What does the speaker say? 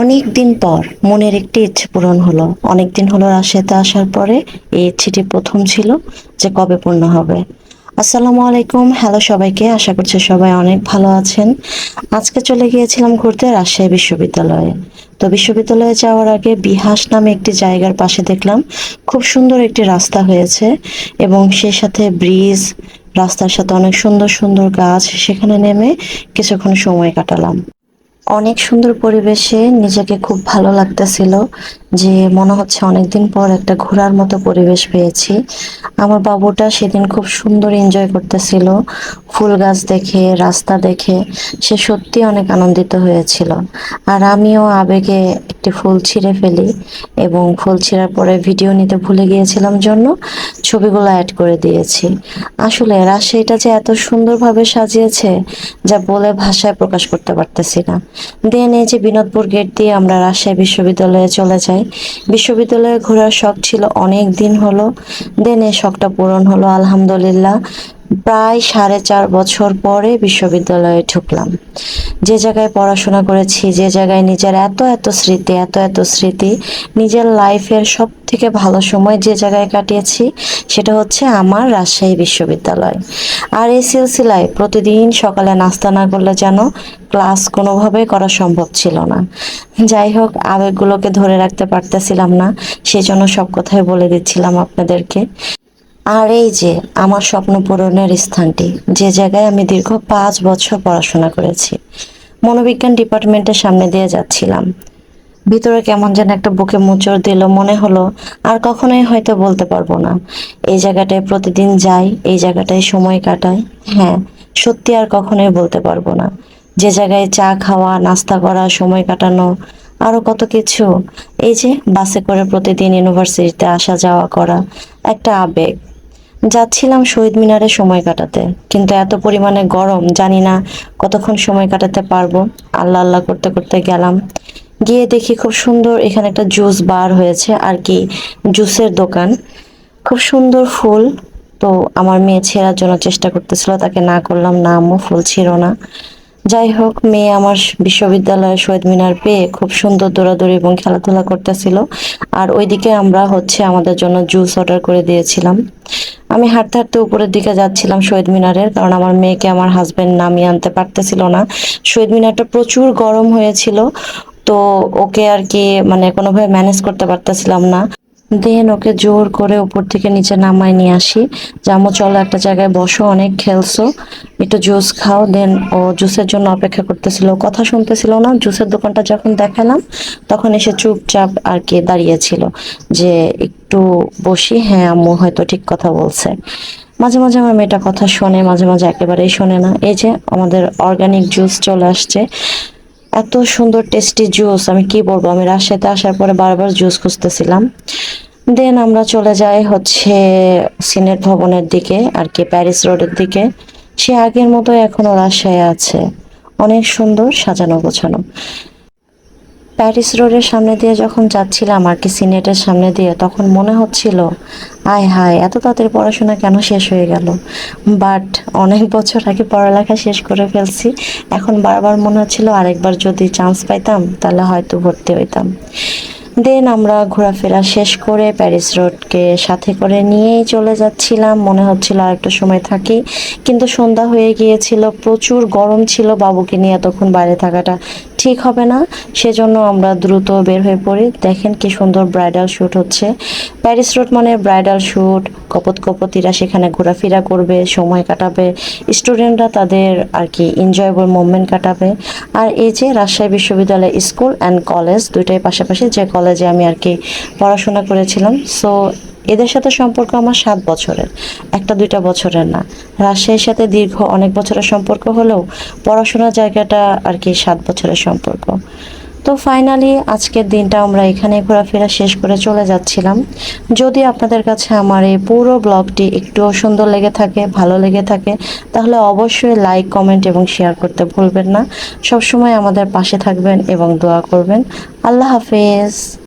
অনেক দিন পর মনের একটি ইচ্ছে পূরণ হলো। অনেক দিন হলো রাজশাহীতে আসার পরে এই ইচ্ছেটি প্রথম ছিল যে কবে পূর্ণ হবে। আসসালামু আলাইকুম, হ্যালো সবাইকে, আশা করছি সবাই অনেক ভালো আছেন। আজকে চলে গিয়েছিলাম ঘুরতে রাজশাহী বিশ্ববিদ্যালয়ে। তো বিশ্ববিদ্যালয়ে যাওয়ার আগে বিহাস নামে একটি জায়গার পাশে দেখলাম খুব সুন্দর একটি রাস্তা হয়েছে এবং সেই সাথে ব্রিজ, রাস্তার সাথে অনেক সুন্দর সুন্দর গাছ, সেখানে নেমে কিছুক্ষণ সময় কাটালাম। অনেক সুন্দর পরিবেশে নিজেকে খুব ভালো লাগতেছিল যে মনে হচ্ছে অনেকদিন পর একটা ঘোরার মতো পরিবেশ পেয়েছি। আমার বাবুটা সেদিন খুব সুন্দর এনজয় করতেছিল। ফুল গাছ দেখে, রাস্তা দেখে। সে সত্যি অনেক আনন্দিত হয়েছিল। আর আমিও আবেগে একটি ফুল ছিঁড়ে ফেলি এবং ফুল ছিঁড়ার পরে ভিডিও নিতে ভুলে গিয়েছিলাম জন্য ছবিগুলো অ্যাড করে দিয়েছি। আসলে রাজশাহীটা যে এত সুন্দরভাবে সাজিয়েছে যা বলে ভাষায় প্রকাশ করতে পারতেছি না। দেন এই যে বিনোদপুর গেট দিয়ে আমরা রাজশাহী বিশ্ববিদ্যালয়ে চলে যাই। বিশ্ববিদ্যালয়ে ঘোরার শখ ছিল অনেক দিন হলো। দেন এই শখটা পূরণ হলো, আলহামদুলিল্লাহ। প্রায় সাড়ে চার বছর পরে বিশ্ববিদ্যালয়ে ঢুকলাম। যে জায়গায় পড়াশোনা করেছি, যে জায়গায় নিজের এত এত স্মৃতি, এত এত স্মৃতি, নিজের লাইফের সব থেকে ভালো সময় যে জায়গায় কাটিয়েছি, সেটা হচ্ছে আমার রাজশাহী বিশ্ববিদ্যালয়। আর এই সিলসিলায় প্রতিদিন সকালে নাস্তা না করলে যেন ক্লাস কোনোভাবেই করা সম্ভব ছিল না। যাই হোক, আবেগগুলোকে ধরে রাখতে পারতেছিলাম না সেই জন্য সব কথাই বলে দিচ্ছিলাম আপনাদেরকে। আর এই যে, আমার স্বপ্ন পূরণের স্থানটি, যে জায়গায় আমি দীর্ঘ পাঁচ বছর পড়াশোনা করেছি। মনোবিজ্ঞান ডিপার্টমেন্টের সামনে দিয়ে যাচ্ছিলাম। ভিতরে কেমন যেন একটা বুকে মোচড় দিল, মনে হলো আর কখনোই হয়তো বলতে পারব না। এই জায়গাটায় প্রতিদিন যাই, এই জায়গাটায় সময় কাটাই। হ্যাঁ সত্যি আর কখনোই বলতে পারব না। যে জায়গায় চা খাওয়া, নাস্তা করা, সময় কাটানো, আরও কত কিছু। এই যে, বাসে করে প্রতিদিন ইউনিভার্সিটিতে আসা যাওয়া করা, একটা আবেগ। যাচ্ছিলাম শহীদ মিনারে সময় কাটাতে। কিন্তু এত পরিমাণে গরম, জানি না কতক্ষণ সময় কাটাতে পারব। আল্লাহ আল্লাহ করতে করতে গেলাম। গিয়ে দেখি খুব সুন্দর এখানে একটা জুস বার হয়েছে আর কি, জুসের দোকান। খুব সুন্দর ফুল। তো আমার মেয়ে ছেঁড়ার জন্য চেষ্টা করতেছিল, তাকে না করলাম, না আম্মু, ফুল ছিল না। যাই হোক, মেয়ে আমার বিশ্ববিদ্যালয়ে শহীদ মিনার পেয়ে খুব সুন্দর দৌড়াদৌড়ি এবং খেলাধুলা করতেছিল। আর ওইদিকে আমরা হচ্ছে আমাদের জন্য জুস অর্ডার করে দিয়েছিলাম। আমি হাঁটতে হাঁটতে উপরের দিকে যাচ্ছিলাম শহীদ মিনারের, কারণ আমার মেয়েকে আমার হাজব্যান্ড নামিয়ে আনতে পারতেছিল না। শহীদ মিনারটা প্রচুর গরম হয়েছিল, তো ওকে আর কি মানে কোনোভাবে ম্যানেজ করতে পারতেছিলাম না। দেন ওকে জোর করে উপর থেকে নিচে নামায় নিয়ে আসি। জামো, চলো একটা জায়গায় বসো, অনেক খেলছো। একটু জুস খাও, দেন ও জুসের জন্য অপেক্ষা করতেছিল। কথা শুনতেছিল না, জুসের দোকানটা যখন দেখালাম, তখন এসে চুপচাপ আর কি দাঁড়িয়েছিল যে একটু বসি। হ্যাঁ আম্মু হয়তো ঠিক কথা বলছে। মাঝে মাঝে আমার মেয়েটা কথা শোনে, মাঝে মাঝে একেবারেই শোনে না। এই যে আমাদের অর্গানিক জুস চলে আসছে। এত সুন্দর টেস্টি জুস আমি কি বলব? আমি রাজশাহীতে আসার পরে বারবার জুস খুঁজতেছিলাম। দেন আমরা চলে যাই হচ্ছে সিনেট ভবনের দিকে, আর কি প্যারিস রোডের দিকে। সে আগের মতো এখনও রাজশাহী আছে। অনেক সুন্দর সাজানো গোছানো। প্যারিস রোডের সামনে দিয়ে যখন যাচ্ছিলাম আর কি সিনেটের সামনে দিয়ে, তখন মনে হচ্ছিল, আয় হায়, এত তাড়াতাড়ি পড়াশোনা কেন শেষ হয়ে গেল? বাট অনেক বছর আগে পড়ালেখা শেষ করে ফেলছি। এখন বারবার মনে হচ্ছিল আরেকবার যদি চান্স পাইতাম, তাহলে হয়তো ভর্তি হইতাম। দেন আমরা ঘোরাফেরা শেষ করে প্যারিস রোডকে সাথে করে নিয়েই চলে যাচ্ছিলাম। মনে হচ্ছিল আর সময় থাকি। কিন্তু সন্ধ্যা হয়ে গিয়েছিল, প্রচুর গরম ছিল বাবুকে নিয়ে তখন বাইরে থাকাটা ঠিক হবে না। সেজন্য আমরা দ্রুত বের হয়ে পড়ি। দেখেন কি সুন্দর ব্রাইডাল শ্যুট হচ্ছে। প্যারিস রোড মানে ব্রাইডাল শ্যুট কপত কপতিরা সেখানে ঘোরাফেরা করবে, সময় কাটাবে। স্টুডেন্টরা তাদের আর কি এনজয়েবল মোমেন্ট কাটাবে। আর এই যে রাজশাহী বিশ্ববিদ্যালয় স্কুল অ্যান্ড কলেজ দুইটাই পাশাপাশি যে কলেজে আমি আর কি পড়াশোনা করেছিলাম। সো এদের সাথে সম্পর্ক আমার সাত বছরের, একটা দুইটা বছরের না। রাজশাহীর সাথে দীর্ঘ অনেক বছরের সম্পর্ক হলেও পড়াশোনার জায়গাটা আর কি সাত বছরের সম্পর্ক। তো ফাইনালি আজকের দিনটা আমরা এখানে ঘোরাফেরা শেষ করে চলে যাচ্ছিলাম। যদি আপনাদের কাছে আমার এই পুরো ব্লগটি একটুও সুন্দর লেগে থাকে, ভালো লেগে থাকে, তাহলে অবশ্যই লাইক কমেন্ট এবং শেয়ার করতে ভুলবেন না। সবসময় আমাদের পাশে থাকবেন এবং দোয়া করবেন। আল্লাহ হাফেজ।